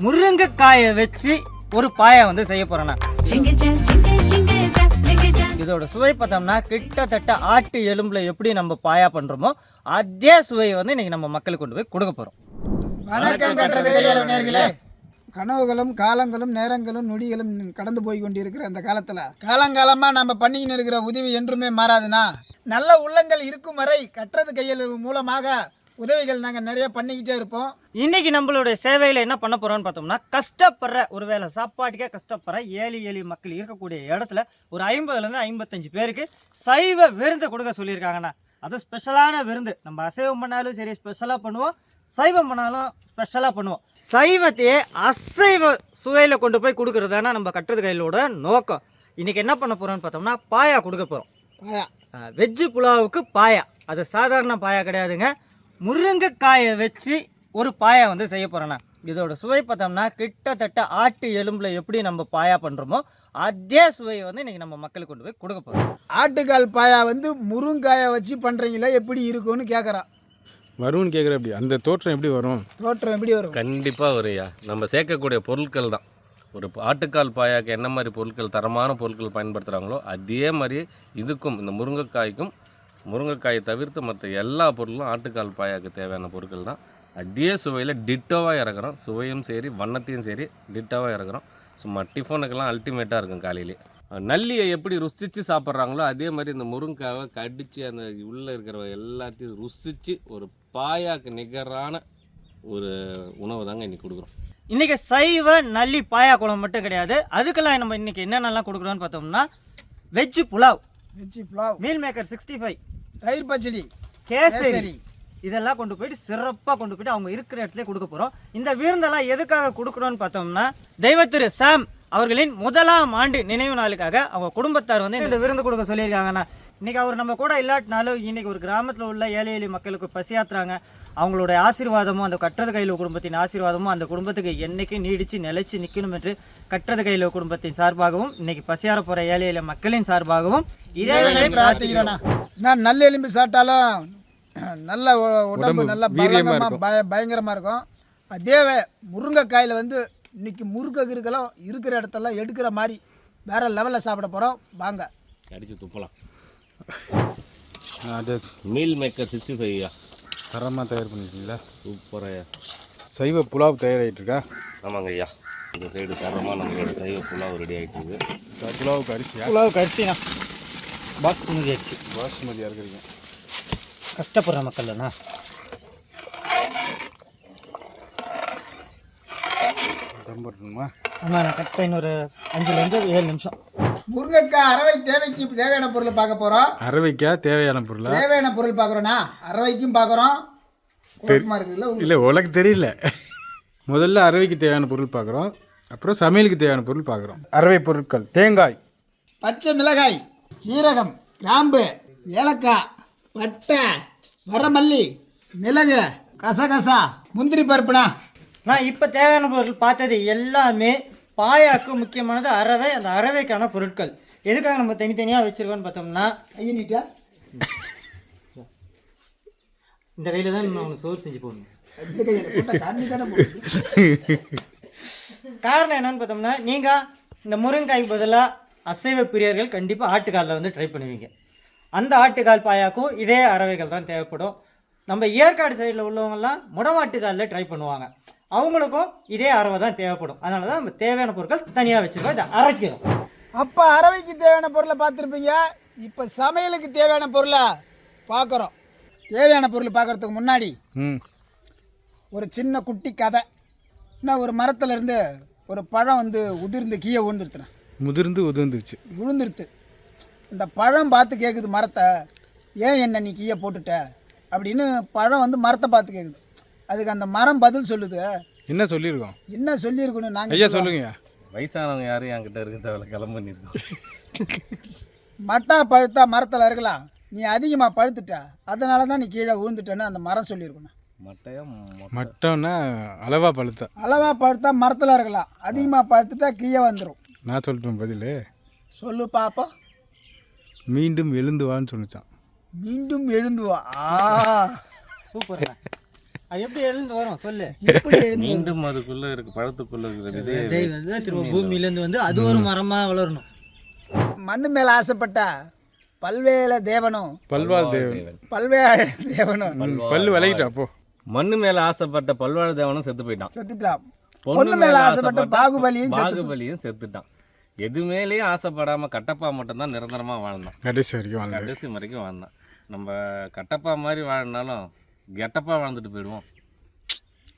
முருங்கைக்காயை வச்சு ஒரு பாயை வந்து செய்ய போறேண்ணா இதோட சுவை பார்த்தோம்னா கிட்டத்தட்ட ஆட்டு எலும்பில் எப்படி நம்ம பாயா பண்ணுறோமோ அதே சுவையை வந்து இன்னைக்கு நம்ம மக்களுக்கு கொண்டு போய் கொடுக்க போகிறோம் வணக்கம் கட்டுறது கனவுகளும் காலங்களும் நேரங்களும் நொடிகளும் கடந்து போய் கொண்டிருக்கிற அந்த காலத்தில். காலங்காலமாக நம்ம பண்ணிக்கின்னு இருக்கிற உதவி என்றுமே மாறாதுன்னா நல்ல உள்ளங்கள் இருக்கும் வரை கட்டுறது கையெழு மூலமாக உதவிகள் நாங்கள் நிறைய பண்ணிக்கிட்டே இருப்போம். இன்னைக்கு நம்மளுடைய சேவையில் என்ன பண்ண போறோம்னு பார்த்தோம்னா கஷ்டப்படுற ஒருவேளை சாப்பாட்டுக்கே கஷ்டப்படுற ஏழை எளிய மக்கள் இருக்கக்கூடிய இடத்துல ஒரு ஐம்பதுலேருந்து ஐம்பத்தஞ்சு பேருக்கு சைவ விருந்து கொடுக்க சொல்லியிருக்காங்கண்ணா. அது ஸ்பெஷலான விருந்து. நம்ம அசைவம் பண்ணாலும் சரி ஸ்பெஷலாக பண்ணுவோம். சைவம் பண்ணாலும் ஸ்பெஷலாக பண்ணுவோம். சைவத்தையே அசைவ சுவையில் கொண்டு போய் கொடுக்குறதானா நம்ம கட்டுறது கையிலோட நோக்கம். இன்னைக்கு என்ன பண்ண போகிறோம்னு பார்த்தோம்னா பாயா கொடுக்க போகிறோம் பாயா. வெஜ்ஜு புலாவுக்கு பாயா. அது சாதாரண பாயா கிடையாதுங்க. முருங்கைக்காயை வச்சு ஒரு பாயா வந்து செய்ய போகிறேண்ணா இதோட சுவை பார்த்தோம்னா கிட்டத்தட்ட ஆட்டு எலும்பில் எப்படி நம்ம பாயா பண்ணுறோமோ அதே சுவையை வந்து இன்றைக்கி நம்ம மக்களுக்கு கொண்டு போய் கொடுக்க போகிறோம் ஆட்டுக்கால் பாயா வந்து முருங்காயை வச்சு பண்ணுறீங்களா எப்படி இருக்கும்னு கேட்குறான் வரும்னு கேட்குற அப்படி அந்த தோற்றம் எப்படி வரும்? தோற்றம் எப்படி வரும்? கண்டிப்பாக வரும்யா நம்ம சேர்க்கக்கூடிய பொருட்கள் தான். ஒரு ஆட்டுக்கால் பாயாக்கு என்ன மாதிரி பொருட்கள் தரமான பொருட்கள் பயன்படுத்துகிறாங்களோ அதே மாதிரி இதுக்கும் இந்த முருங்கைக்காய்க்கும் முருங்கைக்காயை தவிர்த்து மற்ற எல்லா பொருளும் ஆட்டுக்கால் பாயாக்கு தேவையான பொருட்கள் தான். அதே சுவையில் டிட்டோவாக இறக்குறோம். சுவையும் சரி வண்ணத்தையும் சரி டிட்டோவாக இறக்குறோம். சும்மா டிஃபனுக்கெல்லாம் அல்டிமேட்டாக இருக்கும் காலையிலே. நல்லியை எப்படி ருசித்து சாப்பிட்றாங்களோ அதே மாதிரி இந்த முருங்கைக்காவை கடித்து அந்த உள்ளே இருக்கிற எல்லாத்தையும் ருசித்து ஒரு பாயாக்கு நிகரான ஒரு உணவு தாங்க இன்றைக்கி கொடுக்குறோம். இன்றைக்கி சைவ நல்லி பாயா குழம்பு மட்டும் கிடையாது. அதுக்கெல்லாம் நம்ம இன்றைக்கி என்னென்னலாம் கொடுக்குறோன்னு பார்த்தோம்னா வெஜ்ஜு புலாவ். வச்சு pulao. Meal maker sixty five தயிர் பச்சடி. கேசரி. கேசரி. இதெல்லாம் கொண்டு போயிட்டு சிறப்பாக கொண்டு போயிட்டு அவங்க இருக்கிற இடத்துல கொடுக்க போகிறோம் இந்த விருந்தெல்லாம் எதுக்காக கொடுக்குறோன்னு பார்த்தோம்னா தெய்வத்திரு சாம் அவர்களின் முதலாம் ஆண்டு நினைவு நாளுக்காக அவங்க குடும்பத்தார் வந்து இந்த விருந்து கொடுக்க சொல்லியிருக்காங்கண்ணா. இன்னைக்கு அவர் நம்ம கூட இல்லாட்டினாலும் இன்னைக்கு ஒரு கிராமத்தில் உள்ள ஏழை எளிய மக்களுக்கு பசியாத்துறாங்க அவங்களுடைய ஆசீர்வாதமும் அந்த கட்டுறது கையில் குடும்பத்தின் ஆசீர்வாதமும் அந்த குடும்பத்துக்கு என்னைக்கும் நீடிச்சு நிலைச்சு நிற்கணும் என்று கட்டுறது கையில் குடும்பத்தின் சார்பாகவும் இன்னைக்கு பசியார போகிற ஏழை எளிய மக்களின் சார்பாகவும் இறைவனை இதே பிரார்த்திக்கிறேனா? நான் நல்ல எலும்பு சாப்பிட்டாலும் நல்ல உடம்பு நல்லா. பய பயங்கரமாக இருக்கும். அதே வே- முருங்கைக்காயில் வந்து இன்னைக்கு முருங்கை கிருக்கெல்லாம் இருக்கிற இடத்தெல்லாம் எடுக்கிற மாதிரி வேற லெவலில் சாப்பிட போகிறோம் வாங்க. அடித்து துப்பலாம். அது மீல் மேக்கர் சிக்ஸ்டி ஃபைவ்யா தரமாக தயார் பண்ணிருக்கீங்களா? சூப்பராக சைவ புலாவ் தயாராகிட்டு இருக்கா ஆமாங்க ஐயா. இந்த சைடு தரமாக நம்மளோட சைவ புலாவ் ரெடி ஆகிட்டு புலாவுக்கு அரிசியா? புலாவுக்கு அரிசிண்ணா பாஸ்மதி அரிசி. பாசுமதியாக இருக்கிறீங்க கஷ்டப்படுற மக்கள்ண்ணா தம் போட்டணுமா ஆமாம் நான் கரெக்டாக இன்னொரு அஞ்சுலேருந்து ஏழு நிமிஷம். முருங்கைக்காய் அரவை தேவைக்கு தேவையான பொருளை பார்க்க போகிறோம் அரவைக்கா தேவையான பொருளா? தேவையான பொருள் பார்க்குறோண்ணா அரவைக்கும் பார்க்குறோம். குழப்பமாக இருக்குதுல்ல இல்லை உனக்கு தெரியல. முதல்ல அரவைக்கு தேவையான பொருள் பார்க்குறோம். அப்புறம் சமையலுக்கு தேவையான பொருள் பார்க்குறோம். அரவை பொருட்கள் தேங்காய். பச்சை மிளகாய் சீரகம் கிராம்பு ஏலக்காய் பட்டை வரமல்லி மிளகு கசகசா முந்திரி பருப்புண்ணா. நான் இப்போ தேவையான பொருள் பார்த்தது எல்லாமே பாயாக்கு முக்கியமானது அரவை அந்த அரவைக்கான பொருட்கள். எதுக்காக நம்ம தனித்தனியாக வச்சுருக்கோன்னு பார்த்தோம்னா நீட்டா? இந்த கையில் தான் நம்ம அவனுக்கு சோறு செஞ்சு போடணும். இந்த காரணம் என்னன்னு பார்த்தோம்னா நீங்கள் இந்த முருங்காய்க்கு பதிலாக அசைவ பிரியர்கள் கண்டிப்பாக ஆட்டுக்காலில் வந்து ட்ரை பண்ணுவீங்க. அந்த ஆட்டுக்கால் பாயாக்கும் இதே அரவைகள் தான் தேவைப்படும். நம்ம ஏற்காடு சைடில் உள்ளவங்கெல்லாம் முடமாட்டுக்காலில் ட்ரை பண்ணுவாங்க. அவங்களுக்கும் இதே அரவை தான் தேவைப்படும். அதனால தான் நம்ம தேவையான பொருட்கள் தனியாக வச்சுருக்கோம். இதை அரைக்கிறோம் அப்போ அரவைக்கு தேவையான பொருளை பார்த்துருப்பீங்க. இப்போ சமையலுக்கு தேவையான பொருளை பார்க்குறோம். தேவையான பொருள் பார்க்குறதுக்கு முன்னாடி ம். ஒரு சின்ன குட்டி கதை. இன்னும் ஒரு மரத்துல இருந்து ஒரு பழம் வந்து உதிர்ந்து கீழே விழுந்துருத்துனேன் முதிர்ந்து உதிர்ந்துருச்சு. விழுந்துருத்து. இந்த பழம் பார்த்து கேட்குது மரத்தை. ஏன் என்ன நீ கீழே போட்டுட்ட? அப்படின்னு பழம் வந்து மரத்தை பார்த்து கேட்குது அதுக்கு அந்த மரம் பதில் சொல்லுது. என்ன சொல்லியிருக்கோம்? என்ன சொல்லியிருக்கணும் ஐயா நாங்கள் சொல்லுங்க. வயசானவங்க யாரும் என்கிட்ட இருக்க தேவையில்ல கிளம்ப பண்ணியிருக்கோம் மட்டா பழுத்தா மரத்தில் இருக்கலாம். நீ அதிகமாக பழுத்துட்ட. அதனால தான் நீ கீழே விழுந்துட்டேன்னு அந்த மரம் சொல்லியிருக்கணும். மட்டையா மட்டம்னா அளவா பழுத்தா? அளவாக பழுத்தா மரத்தில் இருக்கலாம். அதிகமாக பழுத்துட்டா கீழே வந்துடும் நான் சொல்லிட்டேன் பதில். சொல்லு பாப்பா. மீண்டும் எழுந்து வான்னு சொன்னிச்சான். மீண்டும் எழுந்து வா. ஆ. சூப்பர் அது எப்படி எழுந்து வரும்? சொல்லு. மீண்டும் அதுக்குள்ள இருக்கு பழத்துக்குள்ள இருக்கிற விதையை விதை வந்து திரும்ப பூமியிலேருந்து வந்து அது ஒரு மரமா வளரணும். மண்ணு மேல ஆசைப்பட்டா பல்வேல தேவனும் பல்வாள் தேவன். பல்வேல தேவனும். பல்லு விலகிட்டா அப்போ மண்ணு மேல ஆசைப்பட்ட பல்வாழ் தேவனும் செத்து போயிட்டான். செத்துட்டான். பொண்ணு மேல ஆசைப்பட்ட பாகுபலியும் பாகுபலியும் செத்துட்டான். எது மேலேயும் ஆசைப்படாம கட்டப்பா மட்டும்தான் நிரந்தரமா வாழ்ந்தான். கடைசி வரைக்கும் கடைசி வரைக்கும் வாழ்ந்தான். நம்ம கட்டப்பா மாதிரி வாழ்னாலும் கெட்டப்பா வாழ்ந்துட்டு போயிடுவோம்.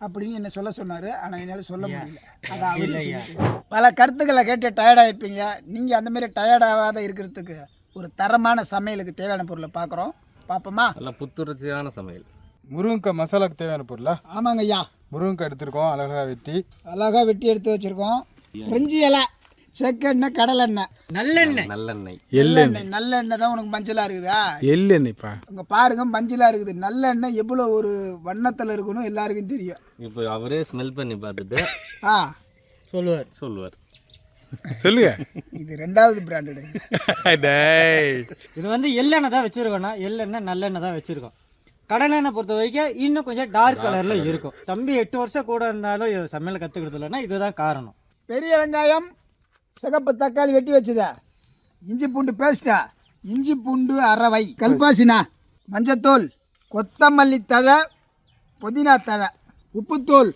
அப்படின்னு என்ன சொல்ல சொன்னாரு. ஆனா என்னால சொல்ல முடியல. அதான் அவரே. பல கருத்துக்களை கேட்டு டயர்ட் ஆயிருப்பீங்க. நீங்க அந்த மாதிரி டயர்ட் ஆகாத இருக்கிறதுக்கு ஒரு தரமான சமையலுக்கு தேவையான பொருளை பார்க்குறோம் பார்ப்போமா நல்லா புத்துணர்ச்சியான சமையல். முருங்கக்காய் மசாலாக்கு தேவையான பொருளா? ஆமாங்க ஐயா முருங்கக்காய் எடுத்திருக்கோம் அழகாக வெட்டி. அழகா வெட்டி எடுத்து வச்சிருக்கோம். பிரிஞ்சி இலை. செக்கெண்ணெய் கடலெண்ணெய். நல்லெண்ணெய். நல்லெண்ணெய். நல்லெண்ணெய் நல்லெண்ணெய். தான் உனக்கு மஞ்சளா இருக்குதா? எள்ளெண்ணெய்ப்பா. அங்க பாருங்க மஞ்சளா இருக்குது. நல்லெண்ணெய் எவ்வளோ ஒரு வண்ணத்தில் இருக்கணும் எல்லாருக்கும் தெரியும். இப்போ அவரே ஸ்மெல் பண்ணி பார்த்துட்டு ஆ. சொல்லுவார். சொல்லுவார். சொல்லுங்க. இது ரெண்டாவது பிராண்டடு டேய். இது வந்து எள்ளெண்ணெய் தான் வச்சுருக்கோண்ணா எள்ளெண்ணெய் நல்லெண்ணெய் தான் வச்சுருக்கோம். கடலெண்ணெய் பொறுத்த வரைக்கும் இன்னும் கொஞ்சம் டார்க் கலரில் இருக்கும். தம்பி எட்டு வருஷம் கூட இருந்தாலும் சமையல் கற்றுக்கிறது இல்லைன்னா இதுதான் காரணம். பெரிய வெங்காயம் சிகப்பு தக்காளி வெட்டி வச்சதா. இஞ்சி பூண்டு பேஸ்டா இஞ்சி பூண்டு அரவை கல்பாசினா? மஞ்சத்தூள். கொத்தமல்லி தழை. புதினா தழை. உப்புத்தூள்.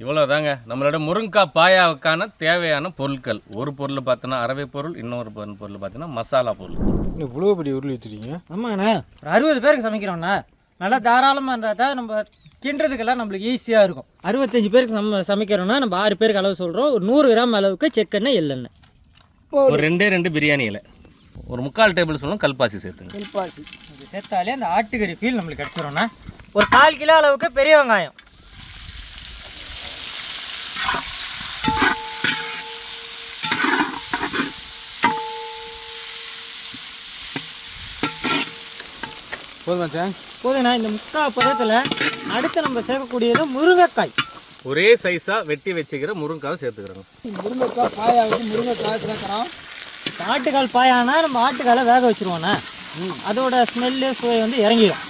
இவ்வளோதாங்க நம்மளோட முருங்கைக்காய் பாயாவுக்கான தேவையான பொருட்கள். ஒரு பொருள் பார்த்தோன்னா அரவை பொருள் இன்னொரு பொருள் பொருள் பார்த்தோன்னா மசாலா பொருள் இவ்வளோ பெரிய உருளி வச்சிருக்கீங்க? ஆமாண்ணா ஒரு அறுபது பேருக்கு சமைக்கிறோம்ண்ணா. நல்லா தாராளமாக இருந்தால் தான் நம்ம கிண்டுறதுக்கெல்லாம் நம்மளுக்கு ஈஸியாக இருக்கும். அறுபத்தஞ்சு பேருக்கு நம்ம சமைக்கிறோம்னா நம்ம ஆறு பேருக்கு அளவு சொல்கிறோம் ஒரு நூறு கிராம் அளவுக்கு செக்கெண்ணெய் எள்ளெண்ணெய். ஒரு ரெண்டே ரெண்டு பிரியாணி இலை. ஒரு முக்கால் டேபிள் ஸ்பூன் கல்பாசி சேர்த்துங்க. கல்பாசி. இது சேர்த்தாலே அந்த ஆட்டுக்கறி ஃபீல் நம்மளுக்கு கிடச்சிரும்ண்ணா ஒரு கால் கிலோ அளவுக்கு பெரிய வெங்காயம். போதுமா சாங் போதுண்ணா இந்த முக்கால் பதத்தில் அடுத்து நம்ம சேர்க்கக்கூடியது முருங்கைக்காய். ஒரே சைஸாக வெட்டி வச்சுக்கிற முருங்காவை சேர்த்துக்கிறோங்க. முருங்கைக்காய் பாயாவுக்கு முருங்கைக்காய் சேர்க்குறோம். ஆட்டுக்கால் பாயானா நம்ம ஆட்டுக்காலை வேக வச்சுருவோண்ணா அதோட ஸ்மெல்லு சுவை வந்து இறங்கிடும்.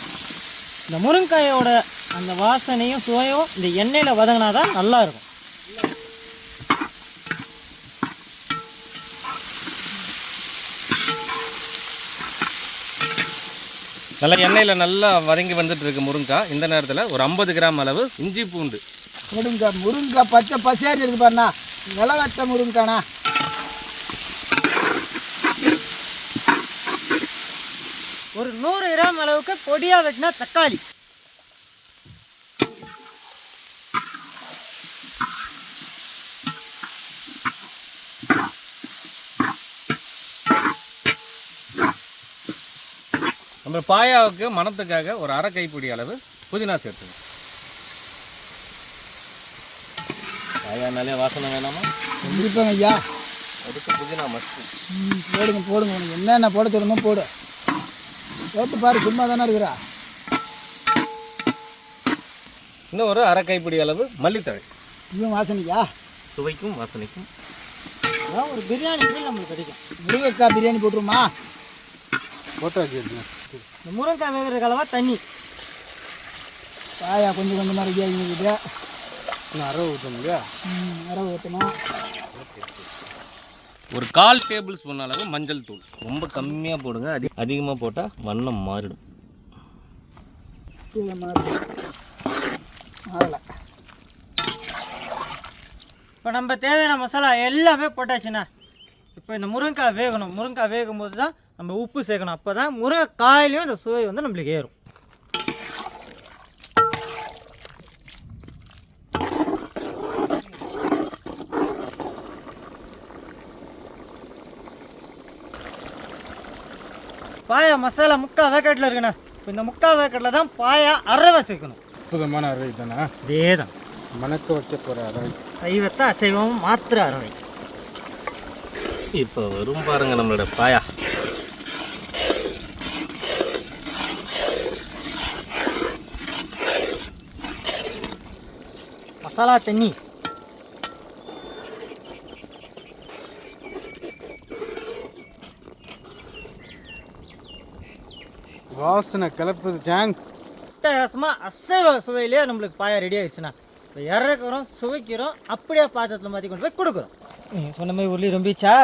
இந்த முருங்கைக்காயோட அந்த வாசனையும் சுவையும் இந்த எண்ணெயில் வதங்கினா தான் நல்லா இருக்கும். நல்லா எண்ணெயில் நல்லா வதங்கி வந்துட்டு இருக்கு முருங்காய் இந்த நேரத்தில் ஒரு ஐம்பது கிராம் அளவு இஞ்சி பூண்டு. முருங்கை முருங்கை பச்சை பசியாரி இருக்கு பாருண்ணா. நில வச்ச முருங்காண்ணா ஒரு நூறு கிராம் அளவுக்கு பொடியாக வெட்டினா தக்காளி. நம்ம பாயாவுக்கு மணத்துக்காக ஒரு அரை கைப்பிடி அளவு புதினா சேர்த்துங்க பாயானாலே வாசனை வேணாமா? இருப்பாங்க ஐயா. அதுக்கு புதினா மஸ்து ம், போடுங்க போடுங்க. உனக்கு என்னென்ன போட சொல்லுமோ போடு. போட்டு பாரு சும்மா தானே இருக்கிறா. இன்னும் ஒரு அரை கைப்பிடி அளவு மல்லித்தழை. இதுவும் வாசனைக்கா? சுவைக்கும் வாசனைக்கும். அதான் ஒரு பிரியாணி ஃபீல் நம்மளுக்கு கிடைக்கும். முருங்கைக்காய் பிரியாணி போட்டுருமா? போட்டாச்சு. இந்த முருங்கைக்காய் வேகிறதுக்கு அளவா தண்ணி. பாயா கொஞ்சம் கொஞ்சமாக ரெடி ஆகிக்குது அரை ஊற்றணுங்க அரை ஊற்றணும் ஒரு கால் டேபிள் ஸ்பூன் அளவு மஞ்சள் தூள். ரொம்ப கம்மியாக போடுங்க அதி அதிகமாக போட்டால் வண்ணம் மாறிடும். மாறலை. இப்போ நம்ம தேவையான மசாலா எல்லாமே போட்டாச்சுண்ணா. இப்போ இந்த முருங்கைக்காய் வேகணும். முருங்கைக்காய் வேகும் போது தான் நம்ம உப்பு சேர்க்கணும். அப்போ தான் முருங்கைக்காயிலையும் இந்த சுவை வந்து நம்மளுக்கு ஏறும். பாயா மசாலா முக்கா வேக்கெட்டில் இருக்குண்ணா. இப்போ இந்த முக்கா வேக்கெட்டில் தான் பாயா அரவை சேர்க்கணும். அற்புதமான அறவை தானே? இதே தான் மணக்க வைக்க போகிற அறவை. சைவத்தை அசைவம் மாத்திர அரவை இப்போ வரும் பாருங்க நம்மளோட பாயா. மசாலா தண்ணி. வாசனை கலப்புது சாங் அட்டகாசமாக அசைவ சுவையிலேயே நம்மளுக்கு பாயா ரெடி ஆயிடுச்சுண்ணா இப்போ இறக்குறோம் சுவைக்கிறோம் அப்படியே பாத்திரத்தில் மாற்றி கொண்டு போய் கொடுக்குறோம். நீங்கள் சொன்ன மாதிரி உருளி ரொம்பிச்சா?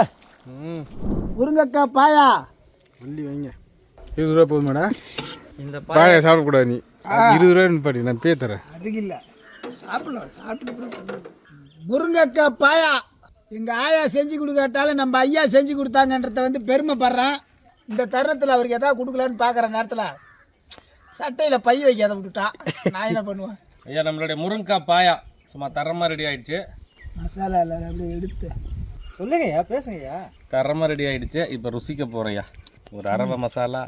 ம். முருங்கக்காய் பாயா. வள்ளி வைங்க. இருபது ரூபா போதுமாடா இந்த பாயை சாப்பிடக்கூடாது நீ. இருபது ரூபா நிப்பாடி நான் பே தரேன். அதுக்கு இல்லை. சாப்பிடலாம் சாப்பிட்டு முருங்கக்காய் பாயா. எங்கள் ஆயா செஞ்சு கொடுக்காட்டாலும் நம்ம ஐயா செஞ்சு கொடுத்தாங்கன்றத வந்து பெருமைப்படுறேன். இந்த தருணத்தில் அவருக்கு எதாவது கொடுக்கலான்னு பார்க்குற நேரத்தில் சட்டையில் பை வைக்காத விட்டுட்டா. நான் என்ன பண்ணுவேன்? ஐயா நம்மளுடைய முருங்கைக்காய் பாயா சும்மா தரமாக ரெடி ஆயிடுச்சு. மசாலா இல்லை அப்படியே எடுத்து. சொல்லுங்கய்யா பேசுங்கய்யா தரமாக ரெடி ஆயிடுச்சு. இப்போ ருசிக்க போகிறேயா ஒரு அரவை மசாலா.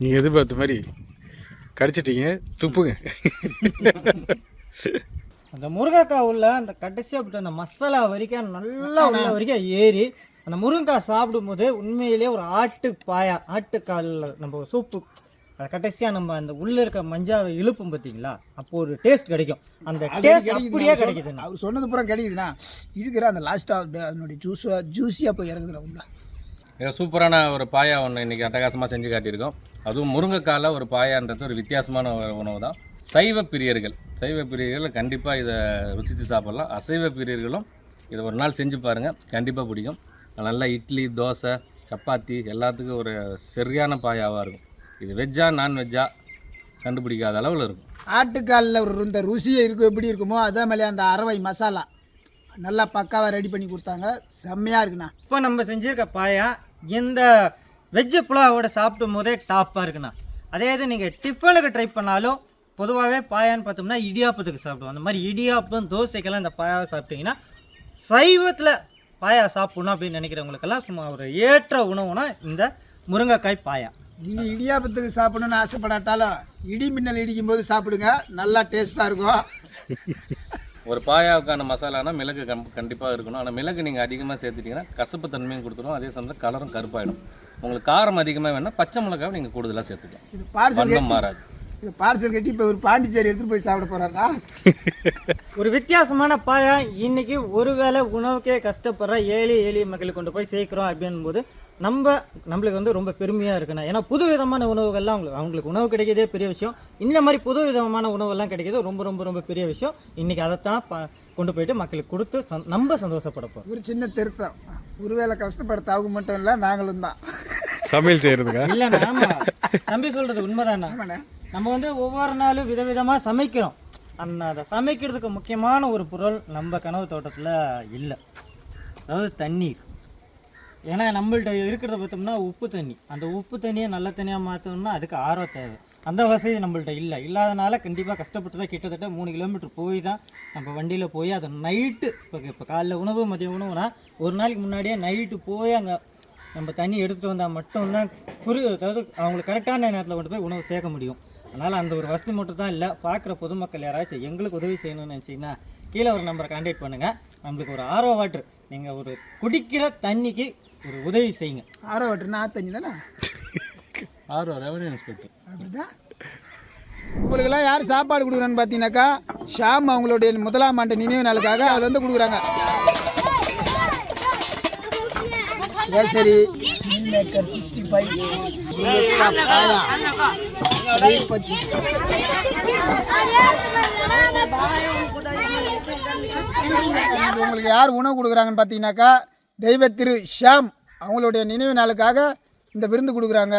நீங்கள் எதிர்பார்த்த மாதிரி கடிச்சிட்டீங்க. துப்புங்க. அந்த முருங்கைக்காய் உள்ள அந்த கடைசியாக போட்டு அந்த மசாலா வரைக்கும் நல்லா உள்ள வரைக்கும் ஏறி அந்த முருங்கைக்காய் சாப்பிடும்போது உண்மையிலேயே ஒரு ஆட்டு பாயா ஆட்டுக்காலில் நம்ம சூப்பு. அது கடைசியாக நம்ம அந்த உள்ளே இருக்க மஞ்சாவை இழுப்போம் பார்த்தீங்களா? அப்போ ஒரு டேஸ்ட் கிடைக்கும். அந்த டேஸ்ட் அப்படியே கிடைக்குதுண்ணா. அவர் சொன்னது பூரா கிடைக்குதுண்ணா. இருக்கிற அந்த லாஸ்ட்டாக அதனுடைய ஜூஸாக ஜூஸியாக போய் இறங்குதுண்ணா உள்ள. சூப்பரான ஒரு பாயா ஒன்று இன்றைக்கி அட்டகாசமாக செஞ்சு காட்டியிருக்கோம். அதுவும் முருங்கைக்காயில் ஒரு பாயான்றது ஒரு வித்தியாசமான ஒரு உணவு தான். சைவ பிரியர்கள். சைவ பிரியர்கள் கண்டிப்பாக இதை ருசித்து சாப்பிட்லாம். அசைவ பிரியர்களும் இதை ஒரு நாள் செஞ்சு பாருங்கள் கண்டிப்பாக பிடிக்கும். நல்லா இட்லி தோசை சப்பாத்தி எல்லாத்துக்கும் ஒரு சரியான பாயாவாக இருக்கும். இது வெஜ்ஜா நான்வெஜ்ஜா கண்டுபிடிக்காத அளவில் இருக்கும். ஆட்டுக்காலில் ஒரு இந்த ருசியை இருக்கும் எப்படி இருக்குமோ அதே மாதிரி அந்த அரவை மசாலா. நல்லா பக்காவாக ரெடி பண்ணி கொடுத்தாங்க. செம்மையாக இருக்குண்ணா. இப்போ நம்ம செஞ்சுருக்க பாயா இந்த வெஜ்ஜு புலாவோட சாப்பிடும் போதே டாப்பாக இருக்குண்ணா. அதே இது நீங்கள் டிஃபனுக்கு ட்ரை பண்ணாலும் பொதுவாகவே பாயான்னு பார்த்தோம்னா இடியாப்பத்துக்கு சாப்பிடுவோம். அந்த மாதிரி இடியாப்பம் தோசைக்கெல்லாம் இந்த பாயாவை சாப்பிட்டீங்கன்னா சைவத்தில் பாயா சாப்பிடணும் அப்படின்னு நினைக்கிறவங்களுக்கெல்லாம் சும்மா ஒரு ஏற்ற உணவுனா இந்த முருங்கைக்காய் பாயா. நீங்கள் இடியாப்பத்துக்கு சாப்பிடணும்னு ஆசைப்படாட்டாலும் இடி மின்னல் இடிக்கும் போது சாப்பிடுங்க. நல்லா டேஸ்ட்டாக இருக்கும். ஒரு பாயாவுக்கான மசாலானா மிளகு கம் கண்டிப்பாக இருக்கணும். ஆனால் மிளகு நீங்கள் அதிகமாக சேர்த்துட்டிங்கன்னா கசப்பு தன்மையும் கொடுத்துரும். அதே சமயத்தில் கலரும் கருப்பாயிடும். உங்களுக்கு காரம் அதிகமாக வேணால் பச்சை மிளகாவை நீங்கள் கூடுதலாக சேர்த்துக்கலாம். இது பார்சல் மாறாது. இது பார்சல் கட்டி இப்போ ஒரு பாண்டிச்சேரி எடுத்துகிட்டு போய் சாப்பிட போகிறாருண்ணா ஒரு வித்தியாசமான பாயா. இன்னைக்கு ஒருவேளை உணவுக்கே கஷ்டப்படுற ஏழை எளிய மக்களுக்கு கொண்டு போய் சேர்க்குறோம் அப்படின்னும் போது நம்ம நம்மளுக்கு வந்து ரொம்ப பெருமையாக இருக்குண்ணா. ஏன்னா புது விதமான உணவுகள்லாம் அவங்களுக்கு அவங்களுக்கு உணவு கிடைக்கிறதே பெரிய விஷயம். இந்த மாதிரி புது விதமான உணவெல்லாம் கிடைக்கிறது ரொம்ப ரொம்ப ரொம்ப பெரிய விஷயம். இன்னைக்கு அதைத்தான் ப கொண்டு போயிட்டு மக்களுக்கு கொடுத்து சந் நம்ம சந்தோஷப்படப்போம். ஒரு சின்ன திருத்தம். ஒருவேளை கஷ்டப்படுத்த அவங்க மட்டும் இல்லை நாங்களும் தான். சமையல் செய்கிறதுக்கா இல்லைண்ணா ஆமா. தம்பி சொல்கிறது உண்மைதாண்ணா. நம்ம வந்து ஒவ்வொரு நாளும் விதவிதமாக சமைக்கிறோம். அந்த அதை சமைக்கிறதுக்கு முக்கியமான ஒரு பொருள் நம்ம கனவு தோட்டத்தில் இல்லை. அதாவது தண்ணீர். ஏன்னா நம்மள்ட்ட இருக்கிறத பார்த்தோம்னா உப்பு தண்ணி. அந்த உப்பு தண்ணியை நல்ல தண்ணியாக மாற்றணும்னா அதுக்கு ஆர்வம் தேவை. அந்த வசதி நம்மள்ட்ட இல்லை. இல்லாதனால கண்டிப்பாக கஷ்டப்பட்டு தான் கிட்டத்தட்ட மூணு கிலோமீட்டர் போய் தான் நம்ம வண்டியில் போய் அதை நைட்டு இப்போ இப்போ காலைல உணவு மதிய உணவுனா ஒரு நாளைக்கு முன்னாடியே நைட்டு போய் அங்கே நம்ம தண்ணி எடுத்துகிட்டு வந்தால் மட்டும்தான் குறி அதாவது அவங்களுக்கு கரெக்டான நேரத்தில் கொண்டு போய் உணவு சேர்க்க முடியும். அதனால் அந்த ஒரு வசதி மட்டும் தான் இல்லை பார்க்குற பொதுமக்கள் யாராச்சும் எங்களுக்கு உதவி செய்யணும்னு நினச்சிங்கன்னா கீழே ஒரு நம்பரை கான்டாக்ட் பண்ணுங்கள் நம்மளுக்கு ஒரு ஆர்வ வாட்ரு நீங்கள் ஒரு குடிக்கிற தண்ணிக்கு ஒரு உதவி செய்யுங்க ஆரோ வாட்டர் நான் தண்ணி தானே ஆறு ரெவன்யூ இன்ஸ்பெக்டர் அப்படிதான் உங்களுக்கெல்லாம் யார் சாப்பாடு கொடுக்குறான்னு பார்த்தீங்கன்னாக்கா ஷாம் அவங்களுடைய முதலாம் ஆண்டு நினைவு நாளுக்காக அதில் வந்து கொடுக்குறாங்க மேக்கர் சிக்ஸ்டி ஃபைவ் உங்களுக்கு யார் உணவு கொடுக்குறாங்கன்னு பார்த்தீங்கன்னாக்கா தெய்வ திரு ஷாம் அவங்களுடைய நினைவு நாளுக்காக இந்த விருந்து கொடுக்குறாங்க.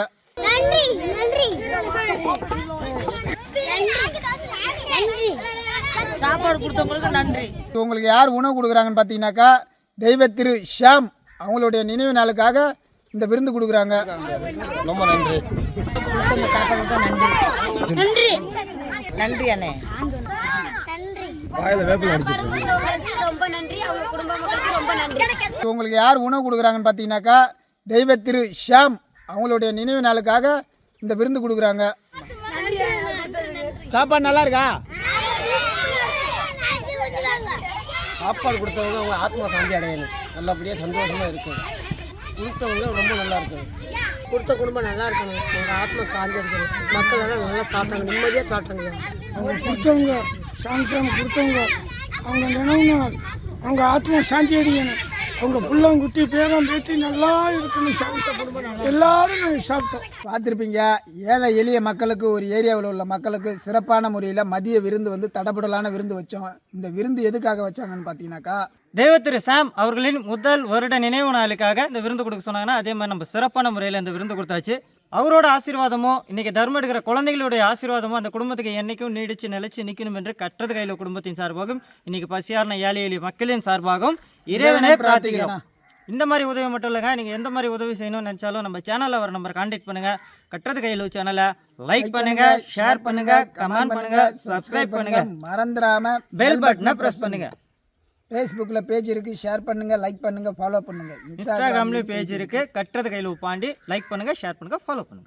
சாப்பாடு கொடுத்தவங்களுக்கு நன்றி. உங்களுக்கு யார் உணவு கொடுக்குறாங்கன்னு பார்த்தீங்கன்னாக்கா தெய்வ திரு ஷாம் அவங்களுடைய நினைவு நாளுக்காக இந்த விருந்து கொடுக்குறாங்க. ரொம்ப நன்றி. நன்றி. நன்றி அண்ணே. ரொம்ப நன்றி. நன்றி. உங்களுக்கு யார் உணவு கொடுக்குறாங்கன்னு பார்த்தீங்கன்னாக்கா தெய்வ திரு ஷாம் அவங்களுடைய நினைவு நாளுக்காக இந்த விருந்து கொடுக்குறாங்க. சாப்பாடு நல்லா இருக்கா? சாப்பாடு கொடுத்தவங்க அவங்க ஆத்மா சாந்தி அடையணும். நல்லபடியாக சந்தோஷமாக இருக்கும் கொடுத்தவங்க ரொம்ப நல்லா இருக்கணும் கொடுத்த குடும்பம் நல்லா இருக்கணும் அவங்க ஆத்மா சார்ந்திருக்கணும் மக்கள் எல்லாம் நல்லா சாப்பிட்டாங்க நிம்மதியாக சாப்பிட்டாங்க அவங்க கொடுத்தவங்க சாமி சாமி கொடுத்தவங்க அவங்க நினைவு அவங்க ஆத்மா சாந்தி அடிக்கணும் உங்க புள்ளங்குட்டி பேரம் பேத்தி நல்லா இருக்கணும் சாப்பிட்ட குடும்பம் நல்லா? எல்லாரும் நாங்கள் சாப்பிட்டோம் பார்த்துருப்பீங்க. ஏழை எளிய மக்களுக்கு ஒரு ஏரியாவில் உள்ள மக்களுக்கு சிறப்பான முறையில் மதிய விருந்து வந்து தடபுடலான விருந்து வச்சோம். இந்த விருந்து எதுக்காக வச்சாங்கன்னு பார்த்தீங்கன்னாக்கா தெய்வ திரு சாம் அவர்களின் முதல் வருட நினைவு நாளுக்காக இந்த விருந்து கொடுக்க சொன்னாங்கன்னா அதே மாதிரி நம்ம சிறப்பான முறையில் இந்த விருந்து கொடுத்தாச்சு. அவரோட ஆசீர்வாதமும் இன்னைக்கு தர்மம் எடுக்கிற குழந்தைகளுடைய ஆசீர்வாதமும் அந்த குடும்பத்துக்கு என்னைக்கும் நீடிச்சு நிலைச்சு நிற்கணும் என்று கற்றது கையில் குடும்பத்தின் சார்பாகவும் இன்னைக்கு பசியார்ன ஏழை எளிய மக்களின் சார்பாகவும் இறைவனை பிரார்த்திக்கிறோம். இந்த மாதிரி உதவி மட்டும் இல்லைங்க. நீங்கள் எந்த மாதிரி உதவி செய்யணும்னு நினச்சாலும் நம்ம சேனலில் வர நம்பர் கான்டாக்ட் பண்ணுங்கள் கட்டுறது கையில் சேனலை லைக் பண்ணுங்க ஷேர் பண்ணுங்க கமெண்ட் பண்ணுங்க சப்ஸ்கிரைப் பண்ணுங்க. மறந்துடாம பெல் பட்டனை ப்ரெஸ் பண்ணுங்க. ஃபேஸ்புக்கில் பேஜ் இருக்குது ஷேர் பண்ணுங்கள் லைக் பண்ணுங்கள் ஃபாலோ பண்ணுங்கள் இன்ஸ்டாகிராம்லேயும் பேஜ் இருக்கு. கட்டுறது கையில் பாண்டி லைக் பண்ணுங்க ஷேர் பண்ணுங்க ஃபாலோ பண்ணுங்க.